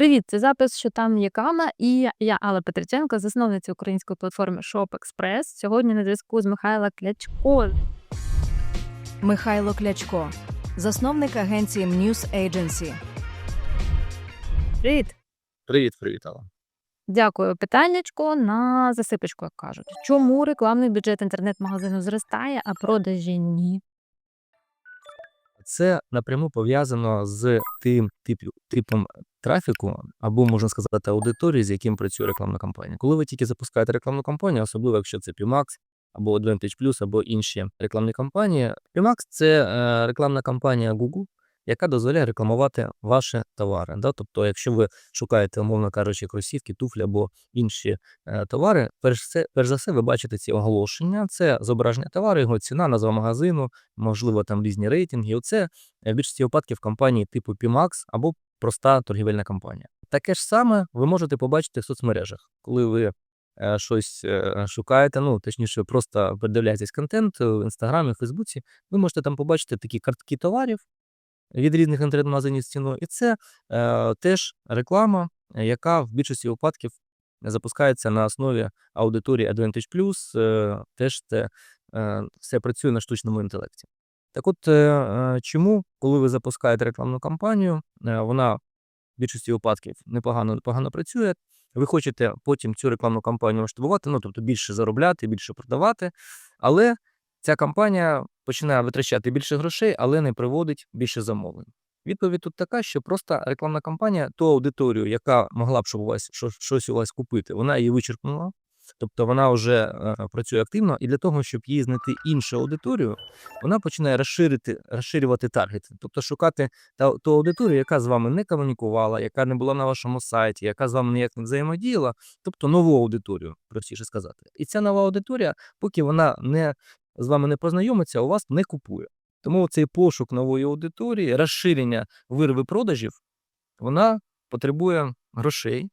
Привіт, це запис, що там є кама, і я Алла Петриченко, засновниця української платформи ShopExpress. Сьогодні на зв'язку з Михайла Клячко. Михайло Клячко, засновник агенції News Agency. Привіт! Привіт, привіт, Алла. Дякую. Питаннячко на засипочку, як кажуть. Чому рекламний бюджет інтернет-магазину зростає, а продажі ні? Це напряму пов'язано з тим типом трафіку, або можна сказати, аудиторії, з яким працює рекламна кампанія. Коли ви тільки запускаєте рекламну кампанію, особливо якщо це PMAX, або Advantage або інші рекламні кампанії. PMAX – це е, рекламна кампанія Google, яка дозволяє рекламувати ваші товари. Да? Тобто, якщо ви шукаєте, умовно кажучи, кросівки, туфлі або інші е, товари, перш, все, перш за все, ви бачите ці оголошення. Це зображення товару, його ціна, назва магазину, можливо, там різні рейтинги. Оце е, в більшості випадків компанії типу Pimax або проста торгівельна компанія. Таке ж саме ви можете побачити в соцмережах, коли ви е, щось е, шукаєте, ну точніше, просто передивляєтесь контент в інстаграмі, Фейсбуці. Ви можете там побачити такі картки товарів від різних інтернет-магазинів з. І це е, теж реклама, е, яка в більшості випадків запускається на основі аудиторії Advantage Plus. Е, теж це е, все працює на штучному інтелекті. Так от, е, е, чому, коли ви запускаєте рекламну кампанію, е, вона в більшості випадків непогано, непогано працює. Ви хочете потім цю рекламну кампанію масштабувати, ну тобто більше заробляти, більше продавати, але ця кампанія починає витрачати більше грошей, але не приводить більше замовлень. Відповідь тут така, що просто рекламна кампанія ту аудиторію, яка могла б щоб у вас що- щось у вас купити, вона її вичерпнула. Тобто вона вже е, працює активно, і для того, щоб їй знайти іншу аудиторію, вона починає розширити, розширювати таргет, тобто шукати та ту аудиторію, яка з вами не комунікувала, яка не була на вашому сайті, яка з вами ніяк не взаємодіяла, тобто нову аудиторію, простіше сказати. І ця нова аудиторія, поки вона не з вами не познайомиться, у вас не купує. Тому цей пошук нової аудиторії, розширення вирви продажів, вона потребує грошей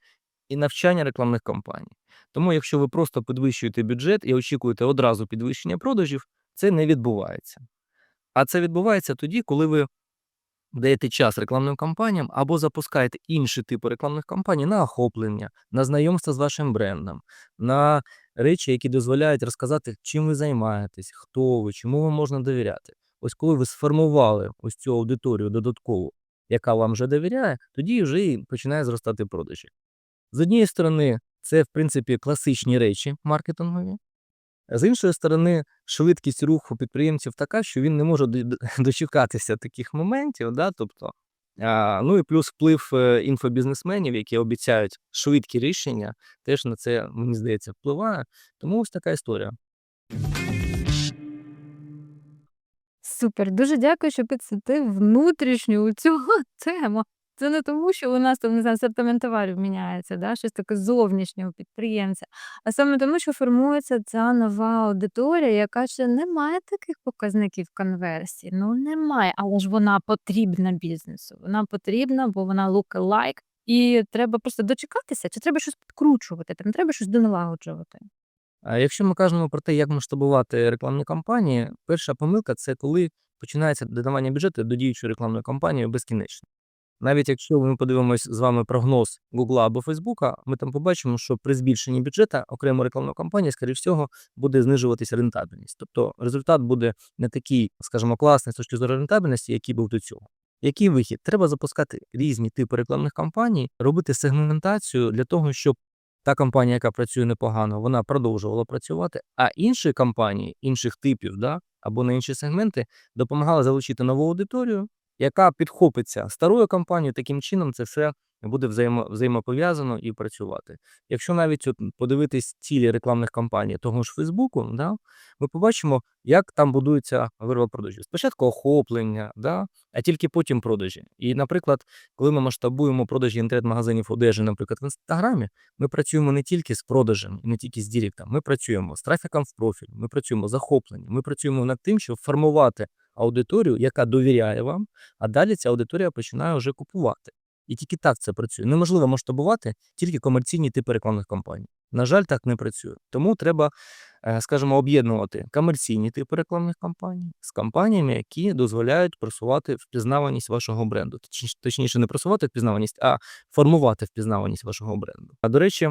і навчання рекламних кампаній. Тому, якщо ви просто підвищуєте бюджет і очікуєте одразу підвищення продажів, це не відбувається. А це відбувається тоді, коли ви даєте час рекламним кампаніям або запускаєте інші типи рекламних кампаній на охоплення, на знайомство з вашим брендом, на речі, які дозволяють розказати, чим ви займаєтесь, хто ви, чому вам можна довіряти. Ось коли ви сформували ось цю аудиторію додаткову, яка вам вже довіряє, тоді вже і починає зростати продажі. З однієї сторони, це, в принципі, класичні речі маркетингові. З іншої сторони, швидкість руху підприємців така, що він не може до- до- дочекатися таких моментів. Да? Тобто, ну і плюс вплив е, інфобізнесменів, які обіцяють швидкі рішення, теж на це, мені здається, впливає. Тому ось така історія. Супер, дуже дякую, що підсвітив внутрішню цю тему. Це не тому, що у нас там не знаю, асортимент товарів міняється, да, щось таке зовнішнього підприємця, а саме тому, що формується ця нова аудиторія, яка ще не має таких показників конверсії. Ну немає, але ж вона потрібна бізнесу. Вона потрібна, бо вона look-alike, і треба просто дочекатися, чи треба щось підкручувати, там треба щось доналагоджувати. А якщо ми кажемо про те, як масштабувати рекламні кампанії, перша помилка це коли починається додавання бюджету до діючої рекламної кампанії безкінечно. Навіть якщо ми подивимось з вами прогноз Google або Facebook, ми там побачимо, що при збільшенні бюджету окремо рекламної кампанії, скоріш всього, буде знижуватися рентабельність. Тобто результат буде не такий, скажімо, класний з точки зору рентабельності, який був до цього. Який вихід? Треба запускати різні типи рекламних кампаній, робити сегментацію для того, щоб та компанія, яка працює непогано, вона продовжувала працювати, а інші компанії, інших типів, да, або на інші сегменти, допомагали залучити нову аудиторію, яка підхопиться старою компанією. Таким чином, це все буде взаємо, взаємопов'язано і працювати. Якщо навіть от подивитись цілі рекламних кампаній того ж Фейсбуку, да, ми побачимо, як там будується вирва продажів. Спочатку охоплення, да, а тільки потім продажі. І, наприклад, коли ми масштабуємо продажі інтернет-магазинів одежі, наприклад, в інстаграмі, ми працюємо не тільки з продажем, не тільки з діректом, ми працюємо з трафіком в профіль, ми працюємо з охопленням, ми працюємо над тим, щоб формувати аудиторію, яка довіряє вам, а далі ця аудиторія починає вже купувати. І тільки так це працює. Неможливо масштабувати тільки комерційні типи рекламних кампаній. На жаль, так не працює. Тому треба, е, скажімо, об'єднувати комерційні типи рекламних кампаній з кампаніями, які дозволяють просувати впізнаваність вашого бренду. Точніше, не просувати впізнаваність, а формувати впізнаваність вашого бренду. А до речі,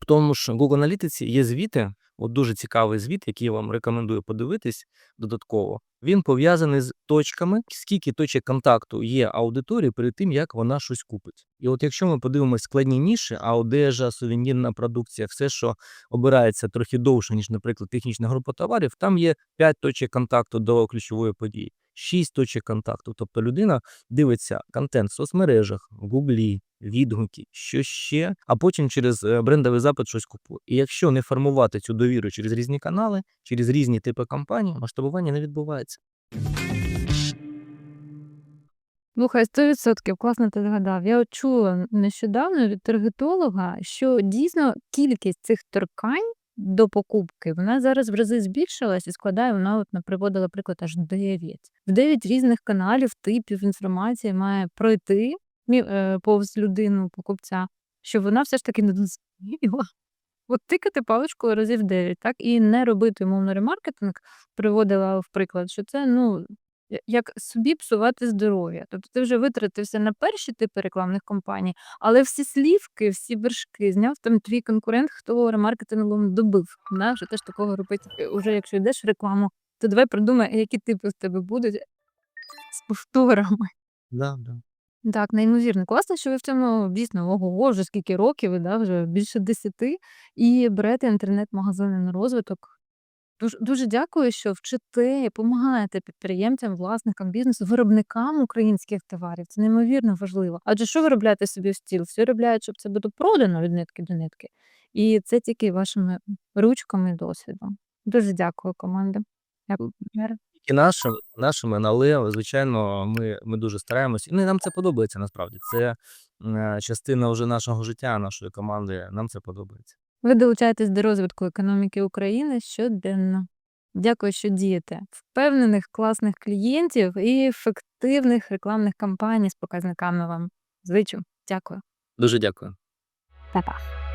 в тому ж Google Аналітиці є звіти, от дуже цікавий звіт, який я вам рекомендую подивитись додатково. Він пов'язаний з точками, скільки точок контакту є аудиторії перед тим, як вона щось купить. І от якщо ми подивимося складні ніші, а одежа, сувенірна продукція, все, що обирається трохи довше, ніж, наприклад, технічна група товарів, там є 5 точок контакту до ключової події, 6 точок контакту. Тобто людина дивиться контент в соцмережах, в Гуглі, відгуки, що ще, а потім через е, брендовий запит щось купує. І якщо не формувати цю довіру через різні канали, через різні типи компаній, масштабування не відбувається. Слухай, 100% класно ти згадав. Я чула нещодавно від таргетолога, що дійсно кількість цих торкань до покупки вона зараз в рази збільшилась і складає вона, от приводила приклад аж 9. В 9 різних каналів, типів інформації має пройти мі- е, повз людину покупця, що вона все ж таки не зрозуміла. От тикати паличкою разів 9, так, і не робити умовно ремаркетинг, приводила в приклад, що це ну я- як собі псувати здоров'я. Тобто ти вже витратився на перші типи рекламних кампаній, але всі слівки, всі вершки зняв там твій конкурент, хто ремаркетингом добив. Да? Що теж такого робити, е, уже якщо йдеш в рекламу, то давай придумай, які типи в тебе будуть з повторами. Да, да. Так, неймовірно. Класно, що ви в цьому дійсно ого, вже скільки років, да, вже більше 10, і берете інтернет-магазини на розвиток. Дуже, дуже дякую, що вчите і допомагаєте підприємцям, власникам бізнесу, виробникам українських товарів. Це неймовірно важливо. Адже що виробляєте собі в стіл? Всі виробляють, щоб це було продано від нитки до нитки. І це тільки вашими ручками і досвідом. Дуже дякую, команда. Дякую. І нашим, нашими, але звичайно, ми, ми дуже стараємось. Ну і нам це подобається насправді. Це е, частина вже нашого життя, нашої команди. Нам це подобається. Ви долучаєтесь до розвитку економіки України щоденно. Дякую, що дієте впевнених класних клієнтів і ефективних рекламних кампаній з показниками вам. Звичу. Дякую. Дуже дякую. Па-па.